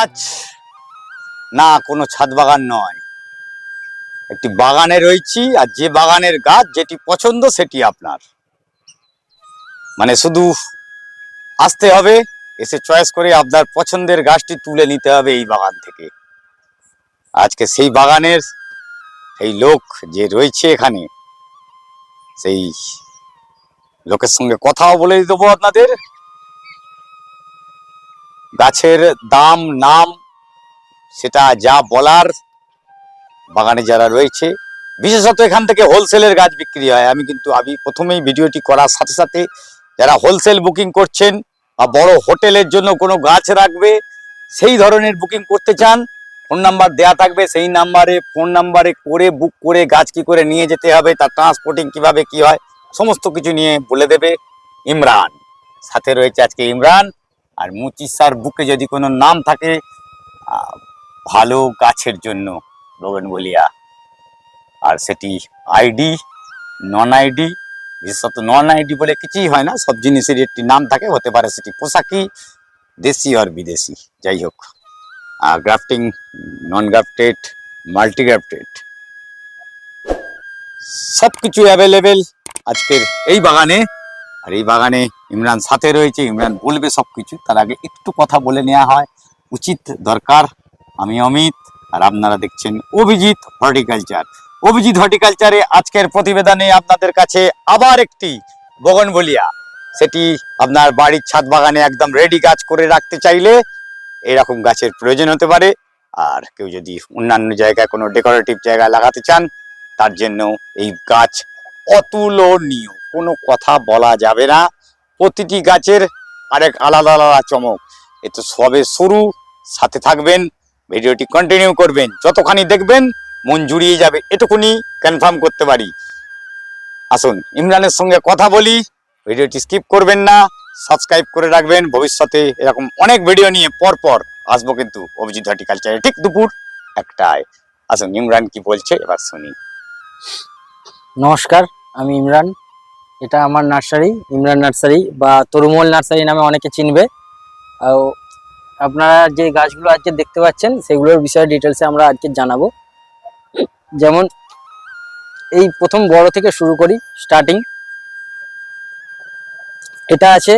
আজ না কোনো ছাদ বাগান নয়। একটি বাগানে রয়েছি আর যে বাগানের গাছ যেটি পছন্দ সেটি আপনার। মানে শুধু আসতে হবে, এসে চয়েস করে আপনার পছন্দের গাছটি তুলে নিতে হবে এই বাগান থেকে। আজকে সেই বাগানের এই লোক যে রয়েছে এখানে, সেই লোকের সঙ্গে কথাও বলে দেবো আপনাদের। গাছের দাম, নাম, সেটা যা বলার, বাগানে যারা রয়েছে, বিশেষত এখান থেকে হোলসেলের গাছ বিক্রি হয়। আমি কিন্তু, আমি প্রথমেই ভিডিওটি করার সাথে সাথে যারা হোলসেল বুকিং করছেন বা বড় হোটেলের জন্য কোনো গাছ রাখবে, সেই ধরনের বুকিং করতে চান, ফোন নাম্বার দেয়া থাকবে, সেই নাম্বারে, ফোন নাম্বারে করে বুক করে গাছ কি করে নিয়ে যেতে হবে, তার ট্রান্সপোর্টিং কীভাবে কি হয় সমস্ত কিছু নিয়ে বলে দেবে ইমরান। সাথে রয়েছে আজকে ইমরান আর মুচিসার বুকে যদি কোনো নাম থাকে ভালো গাছের জন্য বলিয়া। আর সেটি আইডি নন আইডি বিশেষত নন আইডি বলে কিছুই হয় না, সব জিনিসের একটি নাম থাকে, হতে পারে সেটি পোশাকি, দেশি আর বিদেশি। যাই হোক গ্রাফটিং নন গ্রাফটেড মাল্টিগ্রাফটেড সব কিছু অ্যাভেলেবেল আজকের এই বাগানে, আর এই বাগানে ইমরান সাথে রয়েছে, ইমরান বলবে সব কিছু তার আগে একটু কথা বলে নেওয়া হয়। উচিত দরকার, আমি অমিত, আর আপনারা দেখছেন অভিজিৎ হর্টিকালচার। অভিজিৎ হর্টিকালচারে আজকের প্রতিবেদনে আপনাদের কাছে আবার একটি বগনবলিয়া সেটি আপনার বাড়ির ছাদ বাগানে একদম রেডি গাছ করে রাখতে চাইলে এরকম গাছের প্রয়োজন হতে পারে। আর কেউ যদি অন্যান্য জায়গায় কোনো ডেকোরেটিভ জায়গায় লাগাতে চান, তার জন্য এই গাছ অতুলনীয়। কোনো কথা বলা যাবে না। প্রতিটি গাছের আরেক আলাদা আলাদা চমক। এ তো সবে শুরু। সাথে থাকবেন, ভিডিওটি কন্টিনিউ করবেন। যতখানি দেখবেন, মন জুড়িয়ে যাবে। এটুকুনি কনফার্ম করতে পারি। আসুন, ইমরানের সঙ্গে কথা বলি। ভিডিওটি স্কিপ করবেন না। সাবস্ক্রাইব করে রাখবেন। ভবিষ্যতে এরকম অনেক ভিডিও নিয়ে পর পর আসব কিন্তু অভিজিৎ হর্টিকালচারে ঠিক দুপুর একটায়। আসুন, ইমরান কি বলছে এবার শুনি। নমস্কার। আমি ইমরান। এটা আমার নার্সারি, ইমরান নার্সারি বা তরুমল নার্সারি নামে অনেকে চিনবে। আপনারা যে গাছগুলো আজকে দেখতে পাচ্ছেন, সেগুলোর বিষয়ে ডিটেলসে আমরা আজকে জানাব। যেমন এই প্রথম বড় থেকে শুরু করি স্টার্টিং এটা আছে,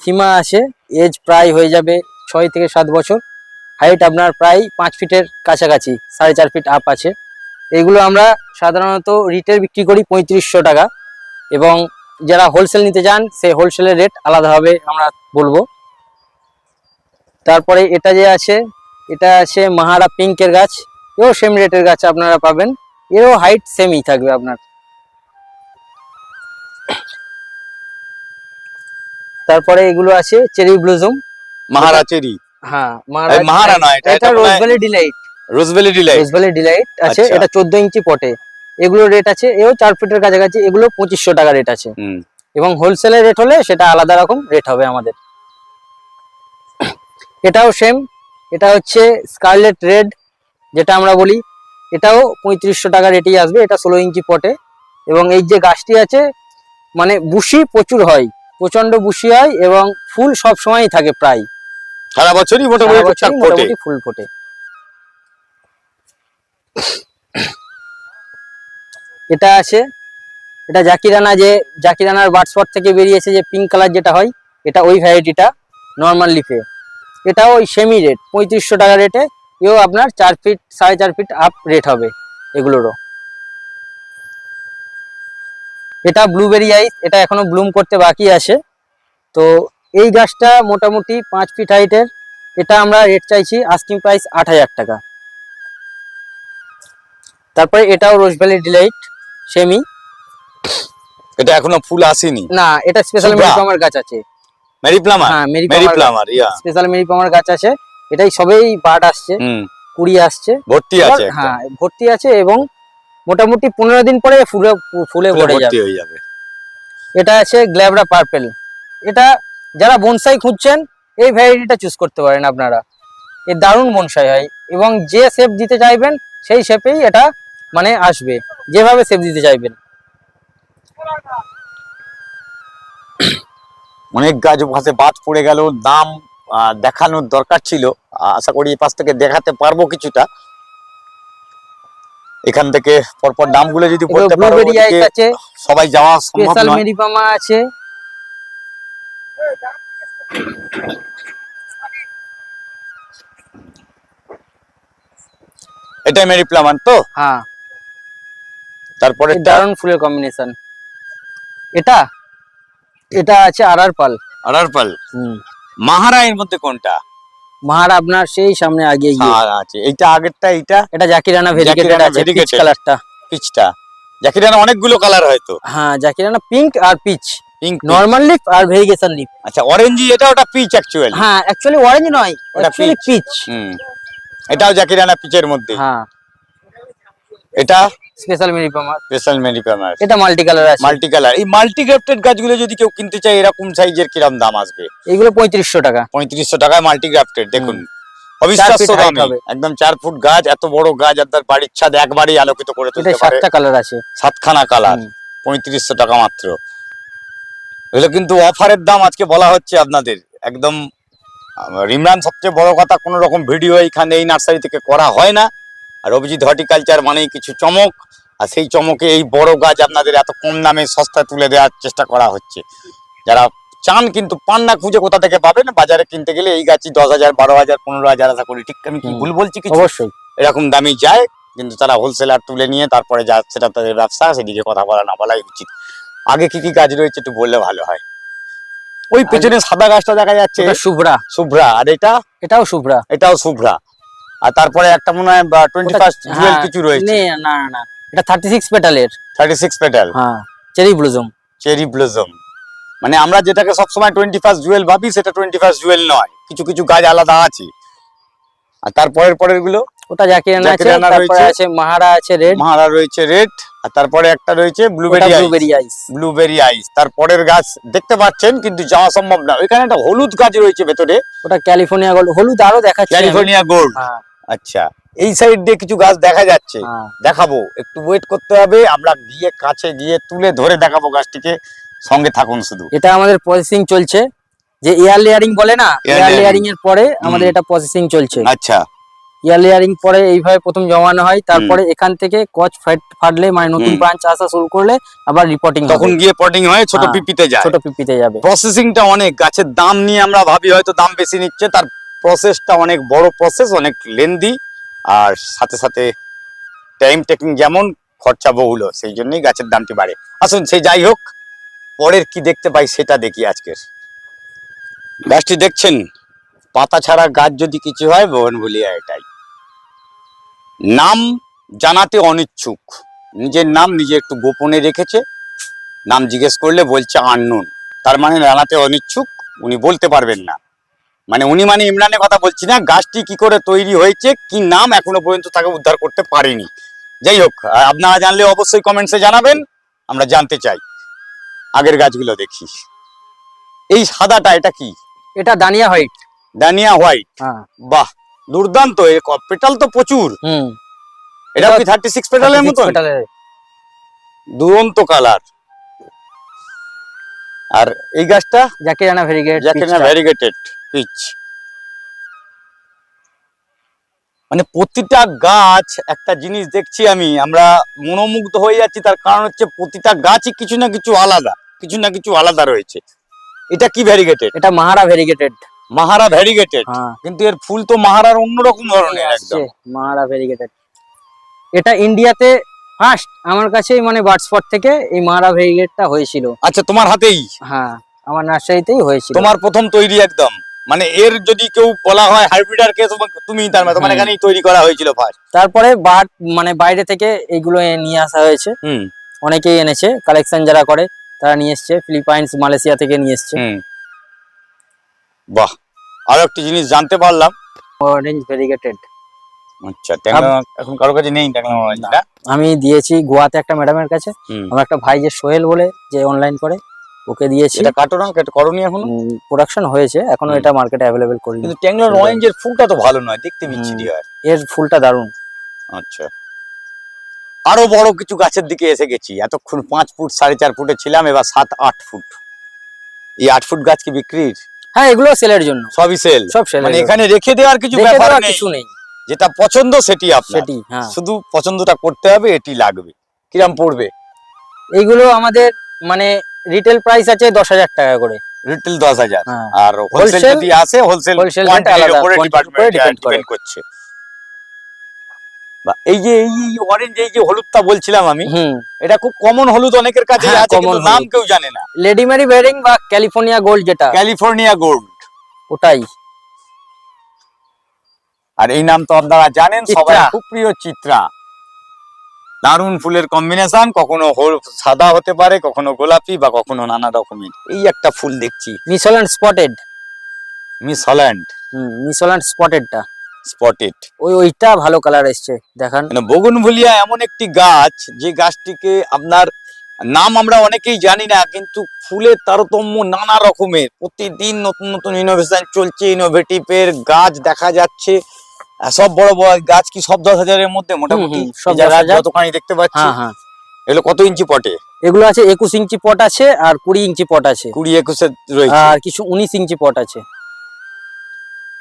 থিমা আছে এজ প্রায় হয়ে যাবে ছয় থেকে সাত বছর। হাইট আপনার প্রায় পাঁচ ফিটের কাছাকাছি, সাড়ে চার ফিট আপ আছে। এগুলো আমরা সাধারণত রিটেল বিক্রি করি পঁয়ত্রিশশো টাকা। এবং যারা হোলসেল নিতে চান সেই হোলসেলের রেট আলাদাভাবে আমরা বলব। তারপরে এটা যে আছে এটা আছে মাহারা পিঙ্কের গাছ। এও সেম রেটের গাছ আপনারা পাবেন। এরও হাইট সেমই থাকবে আপনার। তারপরে এগুলো আছে চেরি ব্লুজুম মহারাচেরি হ্যাঁ এই মাহারা নয়, এটা- রোজবেলি ডিলাইট রোজবেলি ডিলাই রোজবেলি ডিলাইট আছে আচ্ছা। এটা চোদ্দ ইঞ্চি পটে। এগুলো রেট আছে এও চার ফিটের কাছাকাছি এগুলো পঁচিশশো টাকা রেট আছে। এবং হোলসেলের রেট হলে সেটা আলাদা রকম রেট হবে আমাদের। এটাও সেম এটা হচ্ছে স্কারলেট রেড যেটা আমরা বলি। এটাও পঁয়ত্রিশশো টাকা রেটেই আসবে এটা ষোলো ইঞ্চি পটে। এবং এই যে গাছটি আছে মানে বুশি প্রচুর হয় প্রচণ্ড বুশি হয় এবং ফুল সব সময়ই থাকে প্রায়। সারা বছরই মোটামুটি ফুল ফোটে। এটা আছে। এটা জাকিরানা যে জাকিরানার বার্ডস্পট থেকে বেরিয়েছে যে পিঙ্ক কালার যেটা হয়, এটা ওই ভ্যারাইটিটা নর্মাল লিফে এটাও ওই সেমি রেট পঁয়ত্রিশশো টাকা রেটে এও আপনার চার ফিট সাড়ে চার ফিট আপ রেট হবে এগুলোরও। এটা ব্লুবেরি আইস এটা এখনও ব্লুম করতে বাকি আছে। তো এই গাছটা মোটামুটি পাঁচ ফিট হাইটের এটা আমরা রেট চাইছি আস্কিং প্রাইস আট হাজার টাকা। তারপরে এটাও রোজভ্যালি ডিলাইট সেমি। এটা এখনও ফুল আসেনি। না এটা স্পেশাল সুব্রা। মেরিপামার গাছ আছে। Mary Palmer? হ্যাঁ Mary Mary Palmer Palmer yeah. Special Mary Palmer গাছ আছে। এটাই সবেই পাট আসছে। হুম। কুড়ি আসছে। ভর্তি আছে হ্যাঁ ভর্তি আছে এবং মোটামুটি পনেরো দিন পরে ফুলে ফুলে ভরে যাবে। যাবে। এটা আছে গ্ল্যাবরা পার্পেল। এটা যারা বনসাই খুঁজছেন এই ভ্যারাইটিটা চুজ করতে পারেন আপনারা। এ দারুণ বনসাই হয় এবং যে শেপ দিতে চাইবেন সেই শেপেই এটা মানে আসবে। যেভাবে শেপ দিতে চাইবেন। অনেক গাছ ওখানে বাদ পড়ে গেল দাম দেখানোর দরকার ছিল। আশা করি এই পাশ থেকে দেখাতে পারব কিছুটা। এখান থেকে পরপর দামগুলো যদি বলতে পারো সবাই যাওয়া সম্ভব নয়। মেরিপামা আছে। এটা মেরি প্লামান তো? হ্যাঁ। তারপরে দারুণ ফুলের কম্বিনেশন এটা? এটা আছে আর আর পাল? আরারপাল হুম। মাহারা এর মধ্যে কোনটা? মাহার আপনার সেই সামনে আগে গিয়ে। হ্যাঁ, আছে। এইটা আগেরটা এইটা? এটা জাকিরানা ভেরিকেটেড আছে পিচ কালারটা পিচটা জাকিরানা অনেকগুলো কালার হয়তো। হ্যাঁ জাকিরানা পিঙ্ক আর পিচ পিঙ্ক নরমাল লিফ আর ভেরিগেশন লিফ আচ্ছা অরেঞ্জি এটা ওটা পিচ অ্যাকচুয়ালি হ্যাঁ অ্যাকচুয়ালি অরেঞ্জ নয় ওটা অ্যাকচুয়ালি পিচ হুম। এটাও জাকিরানা পিচের মধ্যে। হ্যাঁ। এটা? Special Mary Palmer special Mary Palmer এটা মাল্টি কালার আছে। মাল্টি কালার এই মাল্টি গ্রাফটেড গাছগুলো যদি কেউ কিনতে চায় এরকম সাইজের কিরম দাম আসবে? এইগুলো পঁয়ত্রিশশো টাকা। পঁয়ত্রিশশো টাকায় মাল্টি গ্রাফটেড দেখুন। অবিশ্বাস্য চার দামে। একদম ফুট গাছ এত বড় গাছ আপনার বাড়ির ছাদ একবারই আলোকিত করে এটা তুলতে পারে। সাতটা কালার আছে। সাতখানা কালার পঁয়ত্রিশশো টাকা মাত্র। এগুলো কিন্তু অফারের দাম আজকে বলা হচ্ছে আপনাদের। একদম আহ, রিমরান সবচেয়ে বড় কথা কোনো রকম ভিডিও এইখানে এই নার্সারি থেকে করা হয় না। আর অভিজিৎ হর্টিকালচার মানেই কিছু চমক আর সেই চমকে এই বড় গাছ আপনাদের এত কম দামে সস্তায় তুলে দেওয়ার চেষ্টা করা হচ্ছে। যারা চান কিন্তু পান না খুঁজে কোথা থেকে পাবেন? বাজারে কিনতে গেলে এই গাছই দশ হাজার বারো হাজার পনেরো হাজার আশা করি ঠিক আমি কি ভুল বলছি কিছু? অবশ্যই। এরকম দামি যায় কিন্তু তারা হোলসেলার তুলে নিয়ে তারপরে যা সেটা তাদের ব্যবসা সেদিকে কথা বলা না বলাই উচিত। আগে কি কি গাছ রয়েছে একটু বললে ভালো হয়। ওই পেছনে সাদা গাছটা দেখা যাচ্ছে। এটা শুভ্রা। শুভ্রা আর এটা? এটাও শুভ্রা। এটাও শুভ্রা। আর তারপরে একটা মনে হয় টোয়েন্টি ফার্স্ট জুয়েল কিছু রয়েছে। না না না এটা থার্টি সিক্স পেটালের থার্টি সিক্স পেটাল হ্যাঁ চেরি ব্লুজম চেরি ব্লজম মানে আমরা যেটাকে সবসময় টোয়েন্টি ফার্স্ট জুয়েল ভাবি সেটা টোয়েন্টি ফার্স্ট জুয়েল নয়। কিছু কিছু গাছ আলাদা আছে। আর তারপরের পরেরগুলো ওটা জাকিরানা আছে তারপরে আছে মাহারা আছে রেড মাহারা রয়েছে রেড আর তারপরে একটা রয়েছে blueberry blueberry ice blueberry ice তারপরের গাছ দেখতে পাচ্ছেন কিন্তু যাওয়া সম্ভব না। ওইখানে একটা হলুদ গাছ রয়েছে ভেতরে। ওটা ক্যালিফোর্নিয়া গোল্ড হলুদ আরও দেখাচ্ছি। ক্যালিফোর্নিয়া গোল্ড হ্যাঁ। আচ্ছা এই সাইড দিয়ে কিছু গাছ দেখা যাচ্ছে। হ্যাঁ। দেখাবো একটু ওয়েট করতে হবে আমরা গিয়ে কাছে গিয়ে তুলে ধরে দেখাবো গাছটিকে সঙ্গে থাকুন শুধু। এটা আমাদের প্রসেসিং চলছে। যে এয়ার লেয়ারিং বলে না এয়ার লেয়ারিং এর পরে আমাদের এটা প্রসেসিং চলছে। আচ্ছা। এয়ার লেয়ারিং পরে এইভাবে প্রথম জমানো হয় তারপরে এখান থেকে কচ ফাট ফাটলে মানে নতুন ব্রাঞ্চ আসা শুরু করলে আবার রিপোর্টিং তখন গিয়ে পটিং হয় ছোট হ্যাঁ, পিপিতে যায়। ছোট পিপিতে যাবে। প্রসেসিংটা অনেক গাছের দাম নিয়ে আমরা ভাবি হয়তো দাম বেশি নিচ্ছে তার প্রসেসটা অনেক বড় প্রসেস অনেক লেন্দি আর সাথে সাথে টাইম টেকিং যেমন খরচা বহুল, সেই জন্যই গাছের দামটি বাড়ে। আসুন সেই যাই হোক, পরের কি দেখতে পাই সেটা দেখি আজকের। গাছটি দেখছেন? পাতা ছাড়া গাছ যদি কিছু হয়, বহন ভুলিয়া এটাই। নাম জানাতে অনিচ্ছুক। নিজের নাম নিজে একটু গোপনে রেখেছে। নাম জিজ্ঞেস করলে বলছে আননোন। তার মানে জানাতে অনিচ্ছুক, উনি বলতে পারবেন না। মানে উনি মানে ইমরানের কথা বলছি না গাছটি কি করে তৈরি হয়েছে কি নাম এখনও পর্যন্ত তাকে উদ্ধার করতে পারেনি। যাই হোক আপনারা জানলে অবশ্যই কমেন্টসে জানাবেন আমরা জানতে চাই। আগের গাছগুলো দেখি এই সাদাটা এটা কি? এটা দানিয়া হোয়াইট। ডানিয়া হোয়াইট? হ্যাঁ। বাহ দুর্দান্ত পেটাল তো প্রচুর। হুম। এটা কি থার্টি সিক্স পেটালের 36 মতন? পেটালের। দুরন্ত কালার। আর এই গাছটা? জাকিরানা ভেরিগেট যাকে না ভ্যারিগেটেড পিচ মানে প্রতিটা গাছ একটা জিনিস দেখছি আমি আমরা মনোমুগ্ধ হয়ে যাচ্ছি তার কারণ হচ্ছে প্রতিটা গাছই কিছু না কিছু আলাদা কিছু না কিছু আলাদা রয়েছে। এটা কি ভ্যারিগেটেড এটা মাহারা ভেরিগেটেড মাহারা ভ্যারিগেটেড হ্যাঁ। কিন্তু এর ফুল তো মাহারার অন্যরকম ধরনের একদম। মাহারা ভেরিগেটেড এটা ইন্ডিয়াতে ফার্স্ট আমার কাছেই মানে বার্ডস্পট থেকে এই মাহারা ভেরিগেটটা হয়েছিল। আচ্ছা তোমার হাতেই? হ্যাঁ আমার নার্সারিতেই হয়েছিল। তোমার প্রথম তৈরি একদম? মানে এর যদি কেউ বলা হয় হাইব্রিডার কে তুমি তার মানে তোমার এখানেই তৈরি করা হয়েছিল ফার্স্ট তারপরে বাট মানে বাইরে থেকে এগুলো নিয়ে আসা হয়েছে। অনেকেই এনেছে কালেকশন যারা করে তারা নিয়ে এসছে ফিলিপাইন্স মালয়েশিয়া থেকে নিয়ে এসছে। বাহ আরও একটি জিনিস জানতে পারলাম। অরেঞ্জ ভেরিগেটেড আচ্ছা এখন কারও কাছে নেই আমি দিয়েছি গোয়াতে একটা ম্যাডামের কাছে। আমার একটা ভাই যে সোহেল বলে যে অনলাইন করে ওকে দিয়েছি। এটা কাটো না কেটে করনি এখন? প্রোডাকশন হয়েছে এখনও এটা মার্কেটে অ্যাভেলেবেল করিনি। কিন্তু ট্যাংলার সেটাই। অরেঞ্জের ফুলটা তো ভালো নয় দেখতে বিচ্ছিরি। হয়। এর ফুলটা দারুণ। আচ্ছা। আরও বড় কিছু গাছের দিকে এসে গেছি। এতক্ষণ পাঁচ ফুট সাড়ে চার ফুটে ছিলাম এবার সাত আট ফুট। এই আট ফুট গাছ কি বিক্রির? হ্যাঁ এগুলো সেলের জন্য। সবই সেল সব সেল মানে এখানে রেখে দেওয়ার কিছু ব্যাপার কিছু নেই। যেটা পছন্দ সেটি আপনার। সেটি হ্যাঁ। শুধু পছন্দটা করতে হবে এটি লাগবে। কিরাম পড়বে? এইগুলো আমাদের মানে রিটেল প্রাইস আছে দশ হাজার টাকা করে। রিটেল দশ হাজার। হ্যাঁ। আর হোলসেল যদি আসে হোলসেল। ডিপেন্ড করছে। বা এই যে এই অরেঞ্জ এই যে হলুদটা বলছিলাম আমি এটা খুব কমন হলুদ অনেকের কাছে হ্যাঁ, আছে কিন্তু নাম কেউ জানে না। লেডি ম্যারি বেরিং বা ক্যালিফোর্নিয়া গোল্ড যেটা। ক্যালিফোর্নিয়া গোল্ড ওটাই। আর এই নাম তো আপনারা জানেন সবাই খুব প্রিয় চিত্রা। দারুণ ফুলের কম্বিনেশন কখনো সাদা হতে পারে কখনো গোলাপি বা কখনো নানা রকমের। এই একটা ফুল দেখছি। Miss Holland spotted Miss Holland. হুম মিসোল্যান্ড স্পটেডটা স্পটেড ওই ওইটা ভালো কালার এসছে দেখান। মানে বগুনভুলিয়া এমন একটি গাছ যে গাছটিকে আপনার নাম আমরা অনেকেই জানি না কিন্তু ফুলের তারতম্য নানা রকমের। প্রতিদিন নতুন নতুন ইনোভেশন চলছে ইনোভেটিভের গাছ দেখা যাচ্ছে। সব বড় বড় গাছ কি সব দশ হাজারের মধ্যে মোটামুটি? সব এই যারা 10,000 যতখানি দেখতে পাচ্ছি হ্যাঁ হ্যাঁ। এগুলো কত ইঞ্চি পটে? এগুলো আছে একুশ ইঞ্চি পট আছে আর কুড়ি ইঞ্চি পট আছে। কুড়ি একুশে রয়েছে। আর কিছু উনিশ ইঞ্চি পট আছে।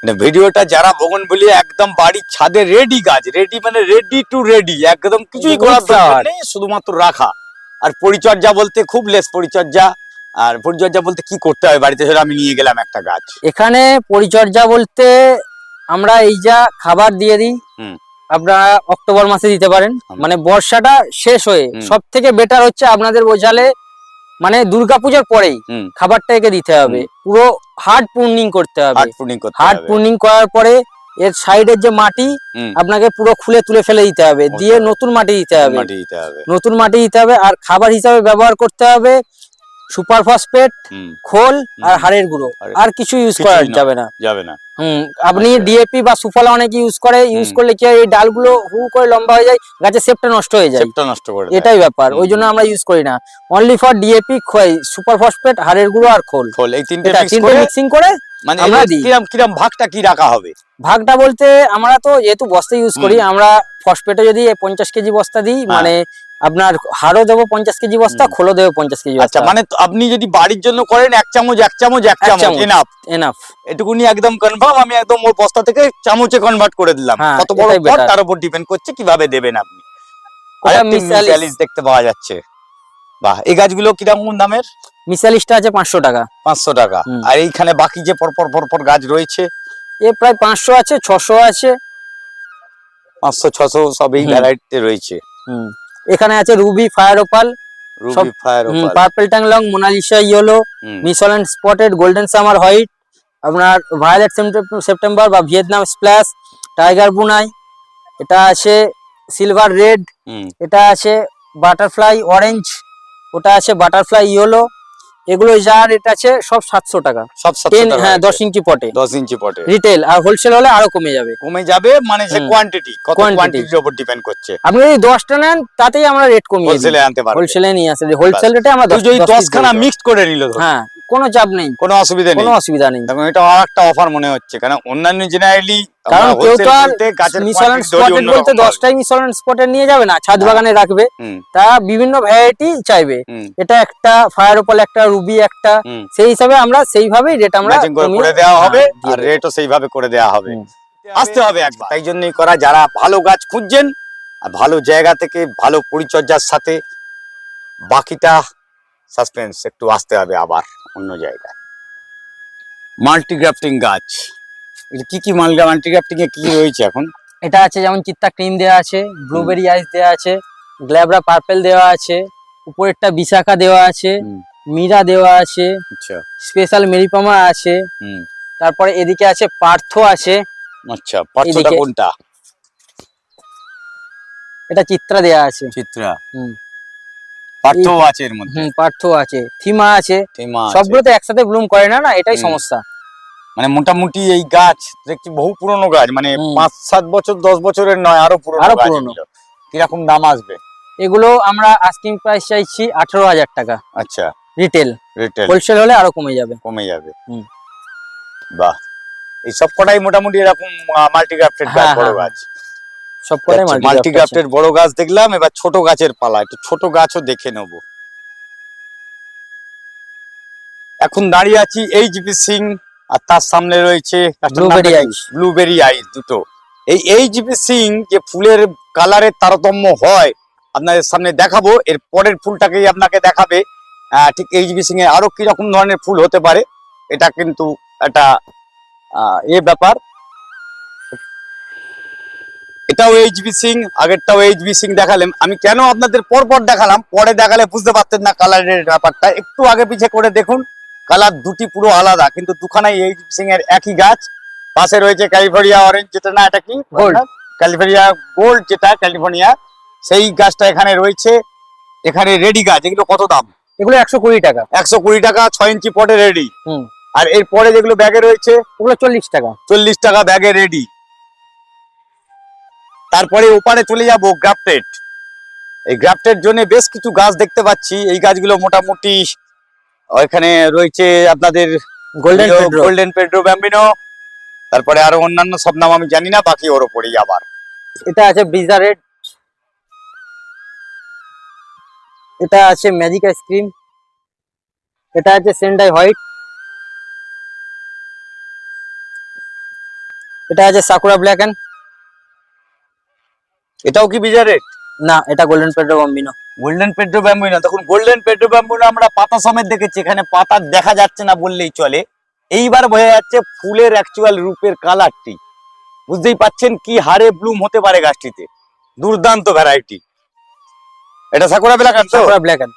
মানে ভিডিওটা যারা বগুনভুলিয়া একদম বাড়ির ছাদে রেডি গাছ রেডি মানে রেডি টু রেডি একদম কিছুই করার নেই শুধুমাত্র রাখা। আর পরিচর্যা বলতে খুব লেস পরিচর্যা। আর পরিচর্যা বলতে কি করতে হয় বাড়িতে সেটা আমি নিয়ে গেলাম একটা গাছ। এখানে পরিচর্যা বলতে আমরা এই যা খাবার দিয়ে দিই। আপনারা অক্টোবর মাসে দিতে পারেন। মানে বর্ষাটা শেষ হয়ে সব থেকে বেটার হচ্ছে আপনাদের বোঝালে মানে দুর্গাপূজার পরেই। খাবারটা একে দিতে হবে। পুরো হার্ড প্রুনিং করতে হবে। হার্ড প্রুনিং করার পরে এর সাইডের যে মাটি আপনাকে পুরো খুলে তুলে ফেলে দিতে হবে। দিয়ে নতুন মাটি দিতে হবে। মাটি দিতে হবে। নতুন মাটি দিতে হবে। আর খাবার হিসাবে ব্যবহার করতে হবে। সুপার ফসফেট খোল আর হাড়ের গুঁড়ো। আর কিছু ইউজ করা যাবে না। যাবে না। হুম আপনি আচ্ছা। ডিএপি বা সুফলা অনেকে ইউজ করে। ইউজ করলে কি এই ডালগুলো হু করে লম্বা হয়ে যায় গাছের শেপটা নষ্ট হয়ে যায়। শেপটা নষ্ট করে এটাই ব্যাপার ওই জন্য আমরা ইউজ করি না। Only for DAP super phosphate হাড়ের গুঁড়ো আর খোল। খোল এই তিনটে মিক্সিং করে মানে আমরা। কিরম কিরম ভাগটা কি রাখা হবে? ভাগটা বলতে আমরা তো যেহেতু বস্তা ইউজ করি আমরা ফসফেটে যদি পঞ্চাশ কেজি বস্তা দিই হ্যাঁ। মানে আপনার হাড়ও দেবো পঞ্চাশ কেজি বস্তা খোলো দেবো পঞ্চাশ কেজি আচ্ছা বস্তা। মানে আপনি যদি বাড়ির জন্য করেন এক চামচ এক চামচ এক চামচ। এনাফ এনাফ এটুকুনি একদম কনফার্ম আমি একদম ওর বস্তা থেকে চামচে কনভার্ট করে দিলাম। হ্যাঁ, কত বড় পট তার উপর ডিপেন্ড করছে কীভাবে দেবেন আপনি। দেখতে পাওয়া যাচ্ছে। বাহ এই গাছগুলো কীরকম দামের? মিসালিশটা আছে পাঁচশো টাকা। পাঁচশো টাকা। আর এইখানে বাকি যে পরপর পরপর গাছ রয়েছে? এ প্রায় পাঁচশো আছে ছশো আছে। পাঁচশো ছশো সব এই। ভ্যারাইটিতে রয়েছে। হুম। এখানে আছে ruby fire opal ruby fire purple ট্যাংলং Mona Lisa yellow spotted golden summer white আপনার ভায়োলেট সেপ্টেম্বর বা ভিয়েতনাম স্প্ল্যাশ টাইগার বুনাই এটা আছে সিলভার রেড এটা আছে বাটারফ্লাই অরেঞ্জ ওটা আছে বাটারফ্লাই ইয়েলো এগুলো যার এটা আছে সব সাতশো টাকা। সব হ্যাঁ দশ ইঞ্চি পটে। দশ ইঞ্চি পটে। রিটেল আর হোলসেল হলে আরও কমে যাবে। কমে যাবে মানে যে কোয়ান্টিটি। কোয়ান্টিটির উপর ডিপেন্ড করছে। আপনি যদি দশটা নেন তাতেই আমরা রেট কমিয়ে হোলসেলে আনতে পারবে। হোলসেলে নিয়ে আসে। হোলসেল রেটে আমরা যদি দশখানা মিক্সড করে নিল হ্যাঁ। কোনো চাপ নেই। কোনো অসুবিধা নেই। কোনো অসুবিধা নেই। দেখুন এটা আর একটা অফার মনে হচ্ছে। কারণ অন্যান্য জেনারেলি কারণ কেউ তো আর ধরি স্পটেড বলতে দশটাই মিসোল্যান্ড স্পটেড নিয়ে যাবে না ছাদ। বাগানে রাখবে। তা বিভিন্ন ভ্যারাইটি চাইবে। এটা একটা ফায়ার ওপাল একটা রুবি একটা। সেই হিসাবে আমরা সেইভাবেই রেট আমরা করে দেওয়া হবে হ্যাঁ, আর রেটও সেইভাবে করে দেওয়া হবে। আসতে হবে একবার। তাই জন্যই করা যারা ভালো গাছ খুঁজছেন আর ভালো জায়গা থেকে ভালো পরিচর্যার সাথে বাকিটা সাসপেন্স একটু আসতে হবে আবার অন্য জায়গায়। মাল্টিগ্রাফটিং গাছ। এটা কি কি মালগা মাল্টিগ্রাফটিং এ কি রয়েছে এখন? এটা আছে যেমন চিত্তা ক্রিম দেওয়া আছে ব্লুবেরি আইস দেওয়া আছে গ্ল্যাবরা পার্পেল দেওয়া আছে উপরেরটা বিশাখা দেওয়া আছে। মীরা দেওয়া আছে আচ্ছা। স্পেশাল মেরিপামা আছে হুম। তারপরে এদিকে আছে পার্থ আছে। আচ্ছা পার্থটা কোনটা? এটা চিত্রা দেওয়া আছে। চিত্রা। হুম। পার্থ আছে এর মধ্যে। হুম পার্থ আছে থিমা আছে থিমা সবগুলো তো একসাথে ব্লুম করে না না এটাই সমস্যা। মানে মোটামুটি এই গাছ দেখছি বহু পুরনো গাছ মানে পাঁচ সাত বছর দশ বছরের নয় আরও পুরনো আরও গাছ পুরনো। এগুলো। কীরকম দাম আসবে? এগুলো আমরা আস্কিং প্রাইস চাইছি আঠারো হাজার টাকা। আচ্ছা। রিটেল। রিটেল। হোলসেল হলে আরও কমে যাবে। কমে যাবে। হুম। বাহ। এই সব কটাই মোটামুটি এরকম মাল্টিগ্রাফটেড গাছ হ্যাঁ, বড় হ্যাঁ, গাছ। সব করে মাল্টিগ্রাফটেড বড় গাছ দেখলাম এবার ছোট গাছের পালা একটু ছোট গাছও দেখে নেব। এখন দাঁড়িয়ে আছি এই জিপি সিং আর তার সামনে রয়েছে। ব্লুবেরি আইস দুটো। এই এই জিপি সিং যে ফুলের কালারের তারতম্য হয় আপনাদের সামনে দেখাবো এর পরের ফুলটাকেই আপনাকে দেখাবে। ঠিক এই জিপি সিং এ আরও কি রকম ধরনের ফুল হতে পারে এটা কিন্তু একটা আহ, এ ব্যাপার। এটাও এইচবি সিং আগেরটাও এইচবি সিং দেখালাম আমি কেন আপনাদের পর পর দেখালাম? পরে দেখালে বুঝতে পারতেন না কালারের ব্যাপারটা। একটু আগে পিছে করে দেখুন কালার দুটি পুরো আলাদা কিন্তু দুখানাই এইচবি সিং এর একই গাছ। পাশে রয়েছে ক্যালিফোর্নিয়া অরেঞ্জ যেটা না এটা কি? Gold। ক্যালিফোর্নিয়া গোল্ড যেটা ক্যালিফোর্নিয়া সেই গাছটা এখানে রয়েছে। এখানে রেডি গাছ। এগুলো কত দাম? এগুলো একশো কুড়ি টাকা। একশো কুড়ি টাকা ছয় ইঞ্চি পটে রেডি হুম। আর এর পরে যেগুলো ব্যাগে রয়েছে? ওগুলো চল্লিশ টাকা। চল্লিশ টাকা ব্যাগে রেডি তারপরে ওপারে চলে যাব গ্রাফটেড। এই গ্রাফটেড জন্য বেশ কিছু গাছ দেখতে পাচ্ছি। এই গাছগুলো মোটামুটি ওইখানে রয়েছে আপনাদের গোল্ডেন গোল্ডেন পেড্রো ব্যাম্বিনো তারপরে আরও অন্যান্য সব নাম আমি জানি না বাকি ওর ওপরেই আবার। এটা আছে ব্রিজা রেড এটা আছে ম্যাজিক আইসক্রিম এটা আছে সেন্ডাই হোয়াইট এটা আছে সাকুরা ব্ল্যাক এন্ড এটাও কি বিজারেট না এটা golden Pedro bambino golden Pedro bambino তখন গোল্ডেন পেড্রো ব্যাম্বিনো আমরা পাতা সমেত দেখেছি এখানে পাতা দেখা যাচ্ছে না বললেই চলে। এইবার বোঝা যাচ্ছে ফুলের অ্যাকচুয়াল রূপের কালারটি বুঝতেই পাচ্ছেন কি হারে ব্লুম হতে পারে গাছটিতে। দুর্দান্ত ভ্যারাইটি এটা সাকুরা ব্ল্যাক তো? সাকুরা ব্ল্যাক এন্ড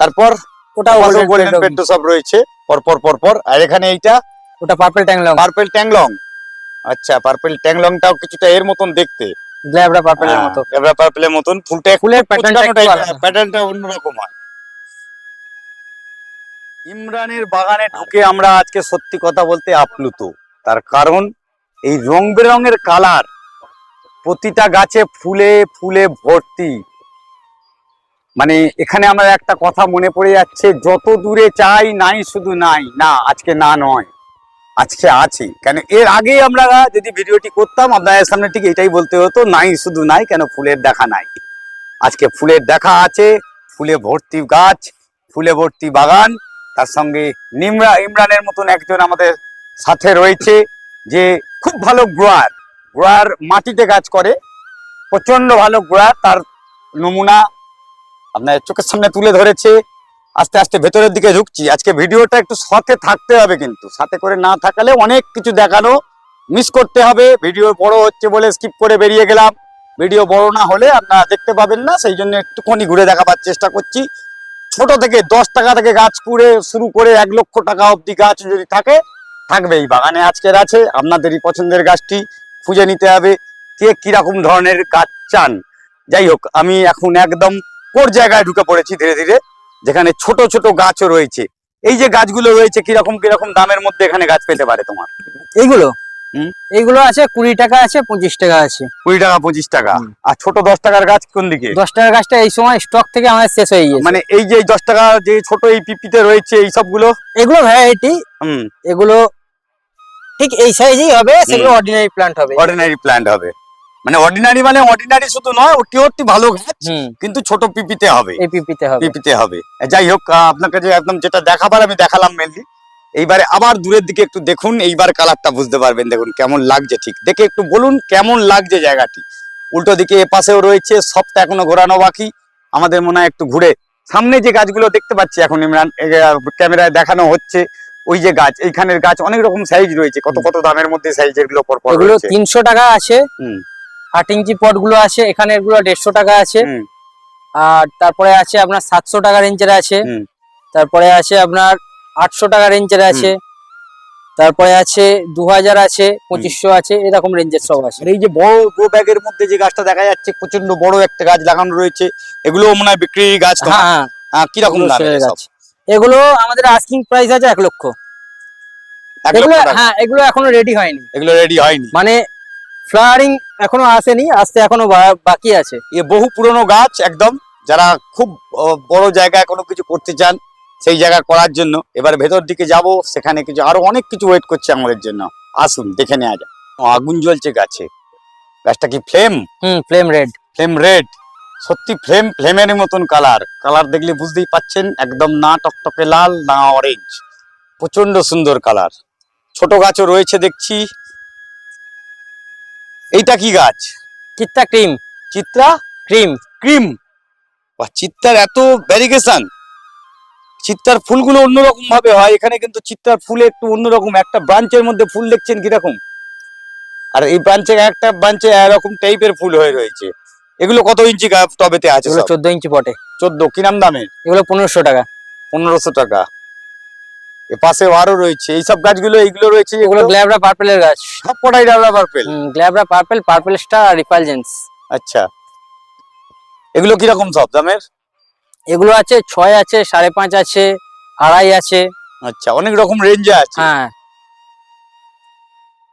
তারপর ওটাও গোল্ডেন গোল্ডেন পেড্রো সব রয়েছে। পরপর পরপর। আর এখানে এইটা? ওটা পার্পল ট্যাংলং পার্পেল ট্যাংলং আচ্ছা পার্পেল ট্যাংলংটাও কিছুটা এর মতন দেখতে। পার্পলের মতো। পার্পেলের মতন ফুলটা ফুলের প্যাটার্নটা প্যাটার্নটা অন্যরকম হয়। ইমরানের বাগানে ঢুকে আমরা আজকে সত্যি কথা বলতে আপ্লুত। তার কারণ এই রং বেরঙের কালার প্রতিটা গাছে ফুলে ফুলে ভর্তি। মানে এখানে আমার একটা কথা মনে পড়ে যাচ্ছে যত দূরে চাই নাই শুধু নাই। না আজকে না নয়। আজকে আছে। কেন এর আগেই আমরা যদি ভিডিওটি করতাম, আপনাদের সামনে ঠিক এটাই বলতে হতো, নাই, শুধু নাই, কেন ফুলের দেখা নাই? আজকে ফুলের দেখা আছে, ফুলে ভর্তি গাছ, ফুলে ভর্তি বাগান, তার সঙ্গে নিমরা, ইমরানের মতন একজন আমাদের সাথে রয়েছে, যে খুব ভালো গ্রোয়ার। গ্রোয়ার মাটিতে গাছ করে প্রচণ্ড ভালো গ্রোয়ার, তার নমুনা আপনার চোখের সামনে তুলে ধরেছে। আস্তে আস্তে ভেতরের দিকে ঢুকছি। আজকে ভিডিওটা একটু সাথে থাকতে হবে কিন্তু। সাথে করে না থাকালে অনেক কিছু দেখানো মিস করতে হবে। ভিডিও বড় হচ্ছে বলে স্কিপ করে বেরিয়ে গেলাম। ভিডিও বড় না হলে আপনারা দেখতে পাবেন না। সেই জন্য একটুখানি ঘুরে দেখাবার চেষ্টা করছি। ছোট থেকে দশ টাকা থেকে গাছ কুড়ে শুরু করে এক লক্ষ টাকা অবধি গাছ যদি থাকে, থাকবে এই বাগানে আজকের আছে। আপনাদেরই পছন্দের গাছটি খুঁজে নিতে হবে কে কীরকম ধরনের গাছ চান। যাই হোক, আমি এখন একদম কোর জায়গায় ঢুকে পড়েছি ধীরে ধীরে। যেখানে ছোট ছোট গাছও রয়েছে। এই যে গাছগুলো রয়েছে কীরকম কীরকম দামের মধ্যে এখানে গাছ পেতে পারে তোমার? এইগুলো? হুম। এইগুলো আছে কুড়ি টাকা আছে পঁচিশ টাকা আছে। কুড়ি টাকা পঁচিশ টাকা। আর ছোট দশ টাকার গাছ কোন দিকে? দশ টাকার গাছটা এই সময় স্টক থেকে আমাদের শেষ হয়ে গিয়েছে। মানে এই যে দশ টাকা যে ছোট এই পিপিতে রয়েছে এই সবগুলো? এগুলো ভ্যারাইটি হুম। এগুলো ঠিক এই সাইজেই হবে সেগুলো অর্ডিনারি প্লান্ট হবে। অর্ডিনারি প্ল্যান্ট হবে। মানে অর্ডিনারি মানে অর্ডিনারি শুধু নয় ওটি ওটি ভালো গাছ কিন্তু ছোট পিপিতে হবে। এই পিপিতে হবে। পিপিতে হবে। যাই হোক আপনাকে যে একদম যেটা দেখাবার আমি দেখালাম মেনলি এইবারে আবার দূরের দিকে একটু দেখুন এইবার কালারটা বুঝতে পারবেন দেখুন কেমন লাগছে ঠিক। দেখে একটু বলুন কেমন লাগছে জায়গাটি। উল্টো দিকে এ পাশেও রয়েছে সবটা এখনও ঘোরানো বাকি। আমাদের মনে হয় একটু ঘুরে। সামনে যে গাছগুলো দেখতে পাচ্ছি এখন ইমরান ক্যামেরায় দেখানো হচ্ছে ওই যে গাছ এইখানের গাছ অনেক রকম সাইজ রয়েছে কত কত দামের মধ্যে সাইজগুলো পর পর এগুলো তিনশো টাকা আছে। হুম। আট ইঞ্চি পটগুলো আছে এখানে এগুলো দেড়শো টাকা আছে। আর তারপরে আছে আপনার সাতশো টাকা রেঞ্জের আছে। তারপরে আছে আপনার আটশো টাকা রেঞ্জের আছে। তারপরে আছে দু হাজার আছে পঁচিশশো আছে এরকম রেঞ্জের সব আছে। এই যে বড় গ্রো ব্যাগের মধ্যে যে গাছটা দেখা যাচ্ছে প্রচণ্ড বড় একটা গাছ লাগানো রয়েছে এগুলো মনে হয় বিক্রির গাছ? হ্যাঁ হ্যাঁ। কীরকম? গাছ। এগুলো আমাদের আস্কিং প্রাইস আছে এক লক্ষ। এগুলো হ্যাঁ এগুলো এখনও রেডি হয়নি। এগুলো রেডি হয়নি? মানে ফ্লাওয়ারিং এখনও আসেনি আসতে এখনও বাকি আছে। এ বহু পুরনো গাছ একদম। যারা খুব বড় জায়গায় কোনো কিছু করতে চান সেই জায়গা করার জন্য। এবার ভেতর দিকে যাব সেখানে কিছু আরও অনেক কিছু ওয়েট করছে আমাদের জন্য। আসুন দেখে নেওয়া যাক। আগুন জ্বলছে গাছে। গাছটা কি ফ্লেম হুম ফ্লেম রেড ফ্লেম রেড সত্যি ফ্লেম ফ্লেমের মতন কালার কালার দেখলে বুঝতেই পাচ্ছেন একদম না টকটকে লাল না অরেঞ্জ প্রচণ্ড সুন্দর কালার ছোট গাছও রয়েছে দেখছি। এইটা কি গাছ? চিত্তা ক্রিম। চিত্রা ক্রিম। ক্রিম। বা চিত্তার এত ভ্যারিগেশন চিত্তার ফুলগুলো অন্যরকম ভাবে হয়। এখানে কিন্তু চিত্তার ফুলে একটু অন্যরকম। একটা ব্রাঞ্চের মধ্যে ফুল দেখছেন কীরকম? আর এই ব্রাঞ্চে একটা ব্রাঞ্চে এরকম টাইপের ফুল হয়ে রয়েছে। এগুলো কত ইঞ্চি টবেতে আছে চোদ্দ ইঞ্চি পটে চোদ্দ কি নাম দামের? এগুলো পনেরোশো টাকা। পনেরোশো টাকা। পাশে আরও রয়েছে। এইসব গাছগুলো এইগুলো রয়েছে এগুলো গ্ল্যাবরা পার্পেলের গাছ। Purple? Glabra purple purple star আর রিপালজেন্স আচ্ছা। এগুলো কীরকম সব দামের? এগুলো আছে ছয় আছে সাড়ে পাঁচ আছে আড়াই আছে। আচ্ছা অনেক রকম রেঞ্জে আছে। হ্যাঁ।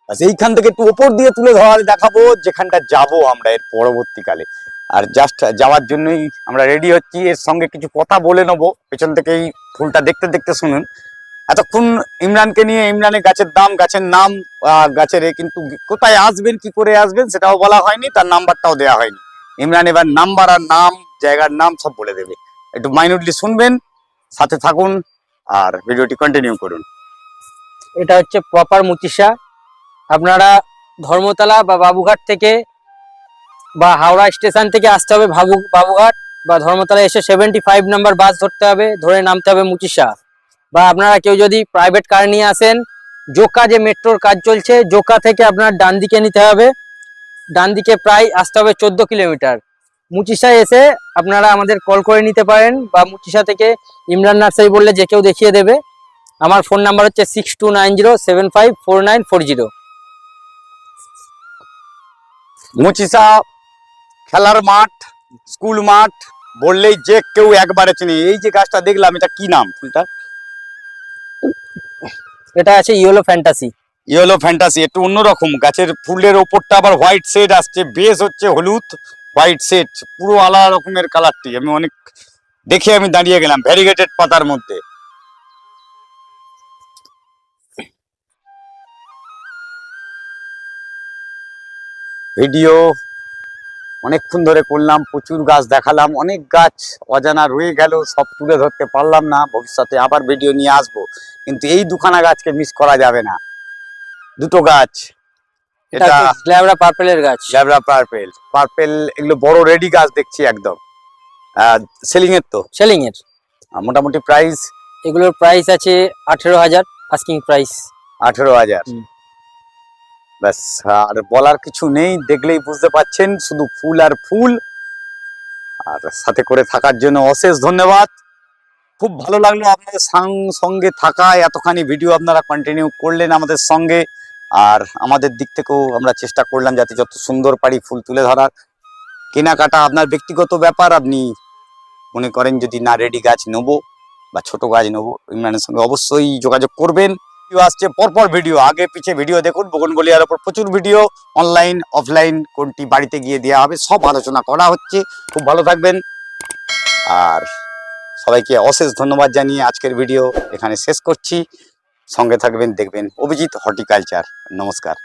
আচ্ছা এইখান থেকে একটু ওপর দিয়ে তুলে ধরা দেখাবো যেখানটা যাব আমরা এর পরবর্তীকালে। আর জাস্ট যাওয়ার জন্যই আমরা রেডি হচ্ছি। এর সঙ্গে কিছু কথা বলে নেব। পেছন থেকে এই ফুলটা দেখতে দেখতে শুনুন। এতক্ষণ ইমরানকে নিয়ে, ইমরানের গাছের দাম, গাছের নাম গাছের কিন্তু কোথায় আসবেন, কি করে আসবেন সেটাও বলা হয়নি, তার নাম্বারটাও দেওয়া হয়নি। ইমরান এবার নাম্বার আর নাম, জায়গার নাম সব বলে দেবে। একটু মাইনুটলি শুনবেন, সাথে থাকুন, আর ভিডিওটি কন্টিনিউ করুন। এটা হচ্ছে প্রপার মুচিসা আপনারা ধর্মতলা বা বাবুঘাট থেকে বা হাওড়া স্টেশন থেকে আসতে হবে বাবু বাবুঘাট, বা ধর্মতলা এসে সেভেন্টি ফাইভ নাম্বার বাস ধরতে হবে, ধরে নামতে হবে মুচিসা বা আপনারা কেউ যদি প্রাইভেট কার নিয়ে আসেন, জোকা যে মেট্রোর কাজ চলছে, জোকা থেকে আপনার ডান দিকে নিতে হবে। ডান দিকে প্রায় আসতে হবে চোদ্দ কিলোমিটার মুচিসায় এসে আপনারা আমাদের কল করে নিতে পারেন বা মুচিসা থেকে ইমরান নার্সারি বললে যে কেউ দেখিয়ে দেবে। আমার ফোন নাম্বার হচ্ছে six two nine zero seven five four nine four zero Muchisha খেলার মাঠ, স্কুল মাঠ, বললেই যে কেউ একবারে চিনি। এই যে গাছটা দেখলাম, এটা কি নাম ফুলটা? এটা আছে ইয়েলো ফ্যান্টাসি ইয়েলো ফ্যান্টাসি একটু অন্যরকম। গাছের ফুলের ওপরটা আবার হোয়াইট শেড আসছে। বেস হচ্ছে হলুদ হোয়াইট শেড পুরো আলাদা রকমের কালারটি আমি অনেক দেখে আমি দাঁড়িয়ে গেলাম ভ্যারিগেটেড পাতার মধ্যে। ভিডিও অনেকক্ষণ ধরে করলাম প্রচুর গাছ দেখালাম অনেক গাছ অজানা রয়ে গেল সব তুলে ধরতে পারলাম না ভবিষ্যতে আবার ভিডিও নিয়ে আসব। কিন্তু এই দুখানা গাছকে মিস করা যাবে না। দুটো গাছ। এটা এটা পার্পেলের গাছ। ল্যাবরা পার্পেল। পার্পেল এগুলো বড় রেডি গাছ দেখছি একদম। সেলিং এর তো? সেলিং এর। মোটামুটি প্রাইস এগুলোর প্রাইস আছে আঠেরো হাজার আস্কিং প্রাইস আঠেরো হাজার। ব্যাস, আর বলার কিছু নেই, দেখলেই বুঝতে পাচ্ছেন, শুধু ফুল আর ফুল। আর সাথে করে থাকার জন্য অশেষ ধন্যবাদ। খুব ভালো লাগল আপনাদের সাং- সঙ্গে থাকায়, এতখানি ভিডিও আপনারা কন্টিনিউ করলেন আমাদের সঙ্গে। আর আমাদের দিক থেকেও আমরা চেষ্টা করলাম যাতে যত সুন্দর পারি ফুল তুলে ধরার। কেনাকাটা আপনার ব্যক্তিগত ব্যাপার, আপনি মনে করেন যদি না রেডি গাছ নেব বা ছোট গাছ নেব ইমরানের সঙ্গে অবশ্যই যোগাযোগ করবেন। ভিডিও আসছে, পরপর ভিডিও। আগে পিছিয়ে ভিডিও দেখুন বগনবলিয়ার ওপর প্রচুর ভিডিও অনলাইন অফলাইন কোনটি বাড়িতে গিয়ে দেওয়া হবে, সব আলোচনা করা হচ্ছে। খুব ভালো থাকবেন। আর সবাইকে অশেষ ধন্যবাদ জানিয়ে আজকের ভিডিও এখানে শেষ করছি। সঙ্গে থাকবেন, দেখবেন অভিজিৎ হর্টিকালচার। নমস্কার।